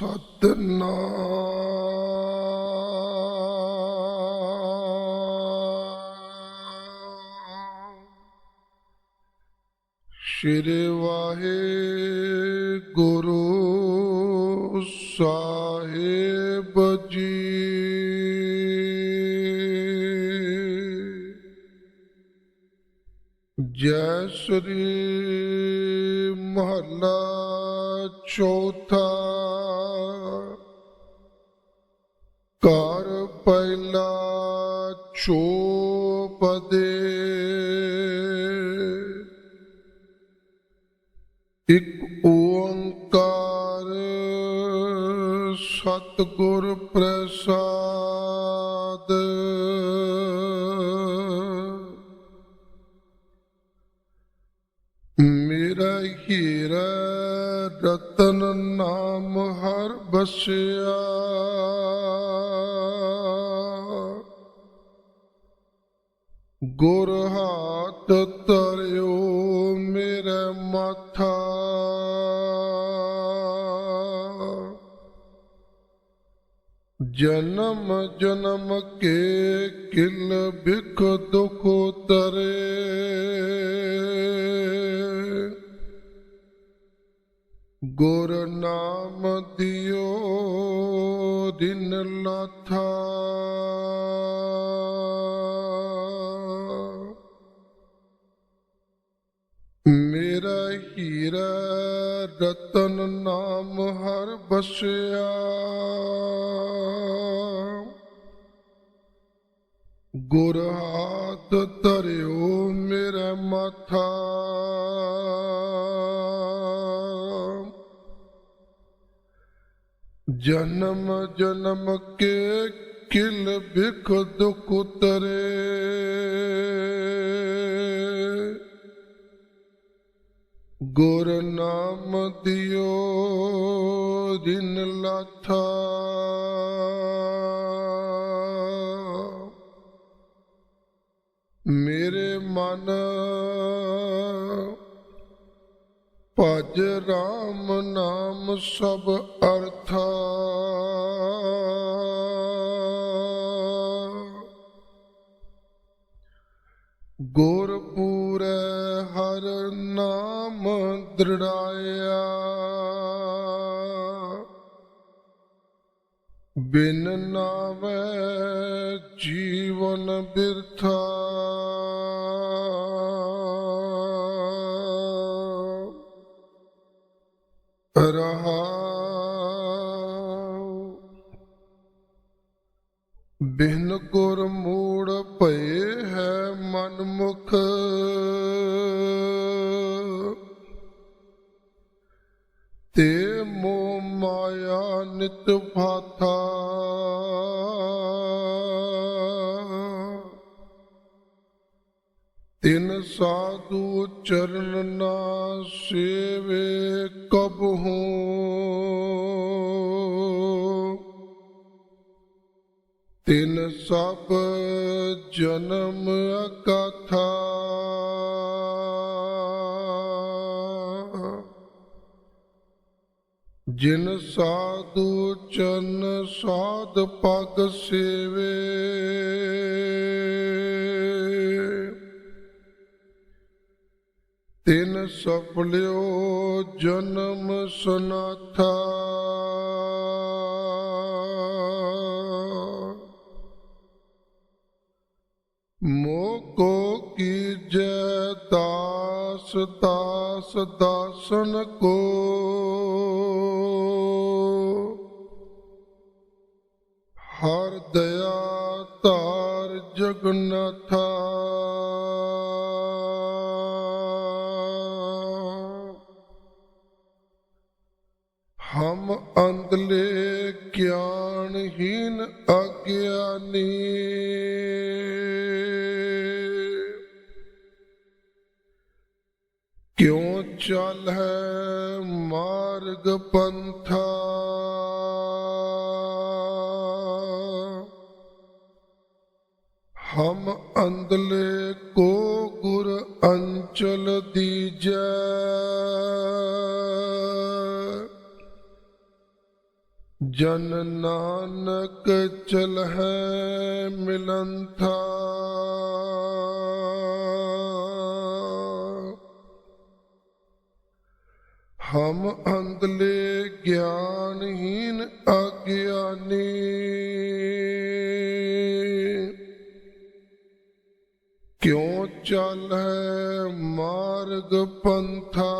ਸਤਨਾਮ। ਸ਼੍ਰੀ ਵਾਹਿਗੁਰੂ ਸਾਹਿਬ ਜੀ। ਜੈ ਸ੍ਰੀ ਮਹੱਲਾ ਚੌਥਾ। ਘਰ ਪਹਿਲਾ ਚੋਪਦੇ। ਇਕ ਓੰਕਾਰ ਸਤਿਗੁਰ ਪ੍ਰਸਾਦ। ਮੇਰਾ ਹੀਰਾ ਰਤਨ ਨਾਮ ਹਰ ਬਸਿਆ ਗੁਰ ਹਾਥ ਤਰਿਓ ਮੇਰੇ ਮਾਥਾ। ਜਨਮ ਜਨਮ ਕੇ ਕਿਲ ਬਿਖ ਦੁਖ ਤਰੇ ਗੁਰ ਨਾਮ ਦਿਓ, ਦਿਨ ਲਾਥਾ। ਮੇਰਾ ਹੀਰਾ ਰਤਨ ਨਾਮ ਹਰ ਬਸਿਆ। ਗੁਰ ਹਾਥ ਧਰਿਓ ਮੇਰਾ ਮਾਥਾ। ਜਨਮ ਜਨਮ ਕੇ ਕਿਲ ਬਿਖ ਦੁਖ ਤਰੇ ਗੁਰ ਨਾਮ ਦਿਓ ਦਿਨ ਲਾਥਾ। ਮੇਰੇ ਮਨ ਭਜ ਰਾਮ ਨਾਮ ਸਭ ਅਰਥਾ ਗੁਰਪੂਰੈ ਹਰ ਨਾਮ ਦ੍ਰਿੜਾਇਆ ਬਿਨ ਨਾਮੈ ਜੀਵਨ ਬਿਰਥਾ ਰਹਾ ਬਿਨ ਗੁਰ ਮੂੜ ਭਏ ਹੈ ਮਨ ਮੁਖ। ਤੇ ਮੋ ਮਾਇਆ ਨਿਤ ਫਾਥਾ ਤਿਨ ਸਾਧੂ ਚਰਨ ਨਾ ਸੇਵੇ ਕਬਹੂ ਤਿਨ ਸਭ ਜਨਮ ਅਕਥਾ। ਜਿਨ ਸਾਧੂ ਚਨ ਸਾਧ ਪਗ ਸੇਵੇ। ਤਿਨ ਸਫਲਿਓ ਜਨਮ ਸਨਾਥਾ। ਕੋ ਕੀਜੈ ਦਾਸ ਦਾਸ ਦਾਸਨ ਕੋ। ਹਰ ਦਇਆ ਧਾਰ ਜਗਨਥਾ। ਹਮ ਅੰਧਲੇ ਗਿਆਨਹੀਨ ਅਗਿਆਨੀ। ਚਲ ਹੈ ਮਾਰਗ ਪੰਥਾ ਹਮ ਅੰਦਲੇ ਕੋ ਗੁਰ ਅੰਚਲ ਦੀਜੈ ਜਨ ਨਾਨਕ ਚਲ ਹੈ ਚਲਹਿ ਮਿਲੰਥਾ ਹਮ ਅੰਧਲੇ ਗਿਆਨਹੀਨ ਅਗਿਆਨੀ। ਕਿਉ ਹੈ ਮਾਰਗ ਪੰਥਾ?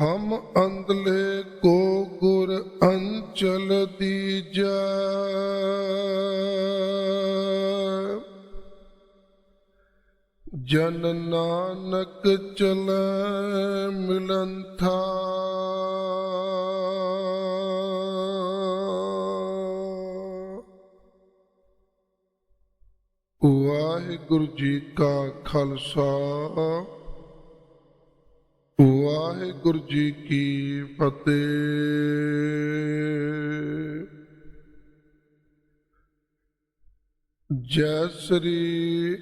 ਹਮ ਅੰਧਲੇ ਕੋ ਗੁਰ ਅੰਚਲ ਦੀਜੈ। ਜਨ ਨਾਨਕ ਚਲੈ ਮਿਲੰਥਾ। ਵਾਹਿਗੁਰੂ ਜੀ ਕਾ ਖਾਲਸਾ। ਵਾਹਿਗੁਰੂ ਜੀ ਕੀ ਫਤਿਹ। ਜੈ ਸ੍ਰੀ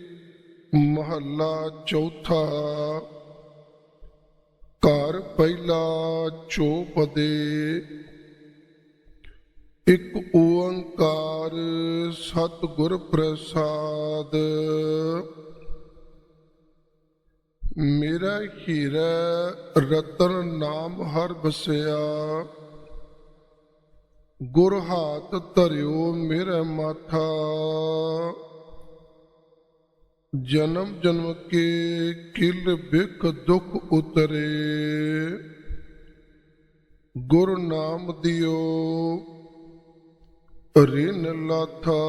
ਮਹੱਲਾ ਚੌਥਾ। ਘਰ ਪਹਿਲਾ ਚੋਪਦੇ। ਇੱਕ ਓੰਕਾਰ ਸਤਿਗੁਰ ਪ੍ਰਸਾਦ। ਮੇਰਾ ਹੀਰਾ ਰਤਨ ਨਾਮ ਹਰ ਬਸਿਆ ਗੁਰ ਹਾਥ ਧਰਿਓ ਮੇਰਾ ਮਾਥਾ। ਜਨਮ ਜਨਮ ਕੇ ਕਿਲ ਬਿਕ ਦੁਖ ਉਤਰੇ। ਗੁਰ ਨਾਮ ਦਿਓ ਰਿਨ ਲਾਥਾ।